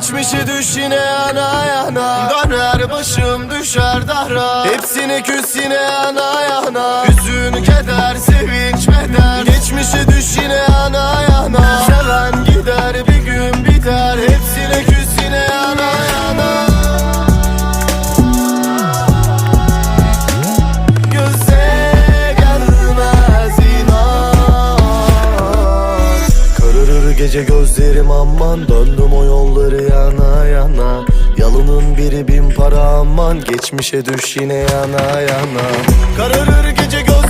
Geçmişe düş yine yana yana. Döner başım düşer dara. Hepsine küs yine yana yana. Hüzün keder sevinç meder Geçmişe düş yine yana yana. Seven gider bir gün biter. Hepsine küs yine yana yana. Göze inan. Kararır gece gözlerim aman Döndüm o yol. Yalının biri bin para aman Geçmişe düş yine yana yana. Kararır gece gözlerim